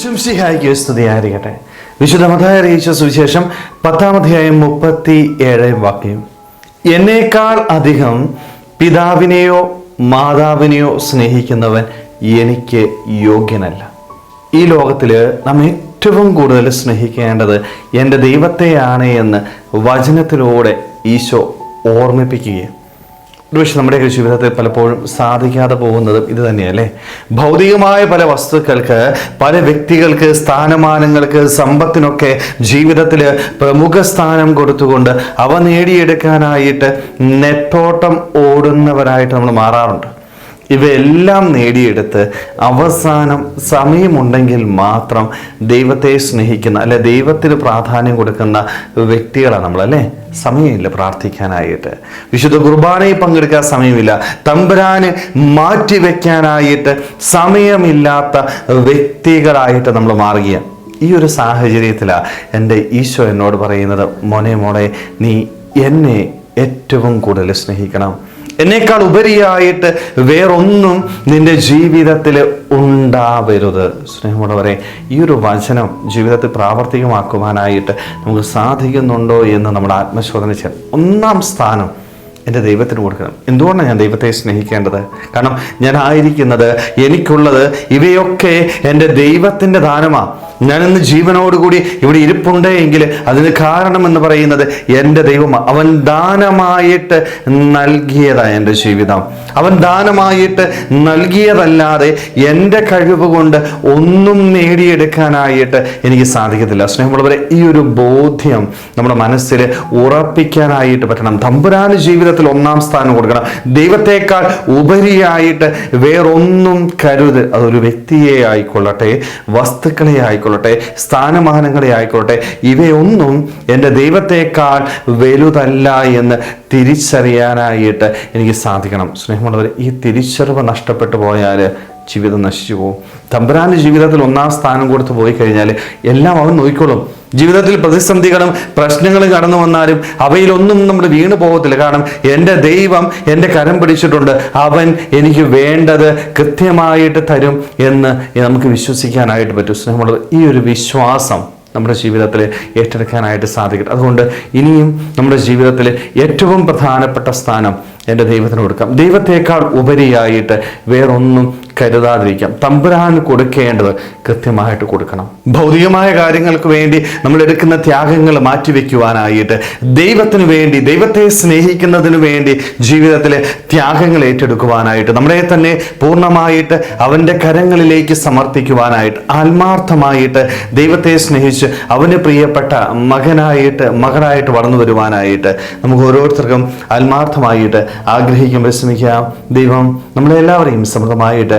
ഈശംഷിഹായിക്ക് സ്തുതിയായിരിക്കട്ടെ. വിശുദ്ധ മതായ അറിയിച്ച സുവിശേഷം പത്താം അധ്യായം മുപ്പത്തി ഏഴ് വാക്യം. എന്നേക്കാൾ അധികം പിതാവിനെയോ മാതാവിനെയോ സ്നേഹിക്കുന്നവൻ എനിക്ക് യോഗ്യനല്ല. ഈ ലോകത്തിൽ നാം ഏറ്റവും കൂടുതൽ സ്നേഹിക്കേണ്ടത് എന്റെ ദൈവത്തെയാണ് എന്ന് വചനത്തിലൂടെ ഈശോ ഓർമ്മിപ്പിക്കുകയും ഒരുപക്ഷെ നമ്മുടെ ജീവിതത്തിൽ പലപ്പോഴും സാധിക്കാതെ പോകുന്നതും ഇത് തന്നെയല്ലേ? ഭൗതികമായ പല വസ്തുക്കൾക്ക് പല വ്യക്തികൾക്ക് സ്ഥാനമാനങ്ങൾക്ക് സമ്പത്തിനൊക്കെ ജീവിതത്തിൽ പ്രമുഖ സ്ഥാനം കൊടുത്തുകൊണ്ട് അവ നേടിയെടുക്കാനായിട്ട് നെട്ടോട്ടം ഓടുന്നവരായിട്ട് നമ്മൾ മാറാറുണ്ട്. ഇവയെല്ലാം നേടിയെടുത്ത് അവസാനം സമയമുണ്ടെങ്കിൽ മാത്രം ദൈവത്തെ സ്നേഹിക്കുന്ന അല്ലെ ദൈവത്തിന് പ്രാധാന്യം കൊടുക്കുന്ന വ്യക്തികളാണ് നമ്മൾ അല്ലേ? സമയമില്ല പ്രാർത്ഥിക്കാനായിട്ട്. വിശുദ്ധ കുർബാനയിൽ പങ്കെടുക്കാൻ സമയമില്ല. തമ്പുരാന് മാറ്റിവെക്കാനായിട്ട് സമയമില്ലാത്ത വ്യക്തികളായിട്ട് നമ്മൾ മാറുകയാണ്. ഈ ഒരു സാഹചര്യത്തിലാണ് എന്റെ ഈശോ എന്നോട് പറയുന്നത് മോനെ മോളെ നീ എന്നെ ഏറ്റവും കൂടുതൽ സ്നേഹിക്കണം. എന്നേക്കാൾ ഉപരിയായിട്ട് വേറൊന്നും നിന്റെ ജീവിതത്തിൽ ഉണ്ടാവരുത്. സ്നേഹമുള്ളവരെ ഈ ഒരു വചനം ജീവിതത്തിൽ പ്രാവർത്തികമാക്കുവാനായിട്ട് നമുക്ക് സാധിക്കുന്നുണ്ടോ എന്ന് നമ്മൾ ആത്മശോധന ചെയ്യാം ഒന്നാം സ്ഥാനം എന്റെ ദൈവത്തിന് കൊടുക്കണം. എന്തുകൊണ്ടാണ് ഞാൻ ദൈവത്തെ സ്നേഹിക്കേണ്ടത്? കാരണം ഞാൻ ആയിരിക്കുന്നത് എനിക്കുള്ളത് ഇവയൊക്കെ എന്റെ ദൈവത്തിന്റെ ദാനമാണ് ഞാനിന്ന് ജീവനോടുകൂടി ഇവിടെ ഇരിപ്പുണ്ട് എങ്കിൽ അതിന് കാരണം എന്ന് പറയുന്നത് എന്റെ ദൈവം അവൻ ദാനമായിട്ട് നൽകിയതാണ് എന്റെ ജീവിതം. അവൻ ദാനമായിട്ട് നൽകിയതല്ലാതെ എന്റെ കഴിവ് കൊണ്ട് ഒന്നും നേടിയെടുക്കാനായിട്ട് എനിക്ക് സാധിക്കത്തില്ല. സ്നേഹമുള്ളവരെ ഈ ഒരു ബോധ്യം നമ്മുടെ മനസ്സിൽ ഉറപ്പിക്കാനായിട്ട് പറ്റണം. തമ്പുരാന് ജീവിതത്തിൽ ഒന്നാം സ്ഥാനം കൊടുക്കണം. ദൈവത്തെക്കാൾ ഉപരിയായിട്ട് വേറൊന്നും കരുത്. അതൊരു വ്യക്തിയെ ആയിക്കൊള്ളട്ടെ വസ്തുക്കളെ ആയിക്കൊള്ളട്ടെ. സ്ഥാനമാനങ്ങളെ ആയിക്കൊള്ളട്ടെ ഇവയൊന്നും എന്റെ ദൈവത്തെക്കാൾ വലുതല്ല എന്ന് തിരിച്ചറിയാനായിട്ട് എനിക്ക് സാധിക്കണം. സ്നേഹമുള്ളവർ ഈ തിരിച്ചറിവ് നഷ്ടപ്പെട്ടു പോയാൽ ജീവിതം നശിച്ചു പോകും. തമ്പുരാന്റെ ജീവിതത്തിൽ ഒന്നാം സ്ഥാനം കൊടുത്ത് പോയി കഴിഞ്ഞാൽ എല്ലാം അവൻ നോക്കിക്കോളും. ജീവിതത്തിൽ പ്രതിസന്ധികളും പ്രശ്നങ്ങളും കടന്നു വന്നാലും അവയിലൊന്നും നമ്മൾ വീണു പോകത്തില്ല. കാരണം എന്റെ ദൈവം എന്റെ കരം പിടിച്ചിട്ടുണ്ട്. അവൻ എനിക്ക് വേണ്ടത് കൃത്യമായിട്ട് തരും എന്ന് നമുക്ക് വിശ്വസിക്കാനായിട്ട് പറ്റും. സ്നേഹമുള്ളത് ഈ ഒരു വിശ്വാസം നമ്മുടെ ജീവിതത്തിൽ ഏറ്റെടുക്കാനായിട്ട് സാധിക്കട്ടെ. അതുകൊണ്ട് ഇനിയും നമ്മുടെ ജീവിതത്തിൽ ഏറ്റവും പ്രധാനപ്പെട്ട സ്ഥാനം എന്റെ ദൈവത്തിന് കൊടുക്കാം. ദൈവത്തേക്കാൾ ഉപരിയായിട്ട് വേറൊന്നും കരുതാതിരിക്കാം. തമ്പുരാൻ കൊടുക്കേണ്ടത് കൃത്യമായിട്ട് കൊടുക്കണം. ഭൗതികമായ കാര്യങ്ങൾക്ക് വേണ്ടി നമ്മൾ എടുക്കുന്ന ത്യാഗങ്ങൾ മാറ്റിവെക്കുവാനായിട്ട് ദൈവത്തിന് വേണ്ടി ദൈവത്തെ സ്നേഹിക്കുന്നതിന് വേണ്ടി ജീവിതത്തിലെ ത്യാഗങ്ങൾ ഏറ്റെടുക്കുവാനായിട്ട് നമ്മളെ തന്നെ പൂർണമായിട്ട് അവന്റെ കരങ്ങളിലേക്ക് സമർപ്പിക്കുവാനായിട്ട് ആത്മാർത്ഥമായിട്ട് ദൈവത്തെ സ്നേഹിച്ച് അവന് പ്രിയപ്പെട്ട മകനായിട്ട് മകളായിട്ട് വളർന്നു വരുവാനായിട്ട് നമുക്ക് ഓരോരുത്തർക്കും ആത്മാർത്ഥമായിട്ട് ആഗ്രഹിക്കാൻ പരിശ്രമിക്കാം ദൈവം നമ്മളെല്ലാവരെയും സമൃദ്ധമായിട്ട്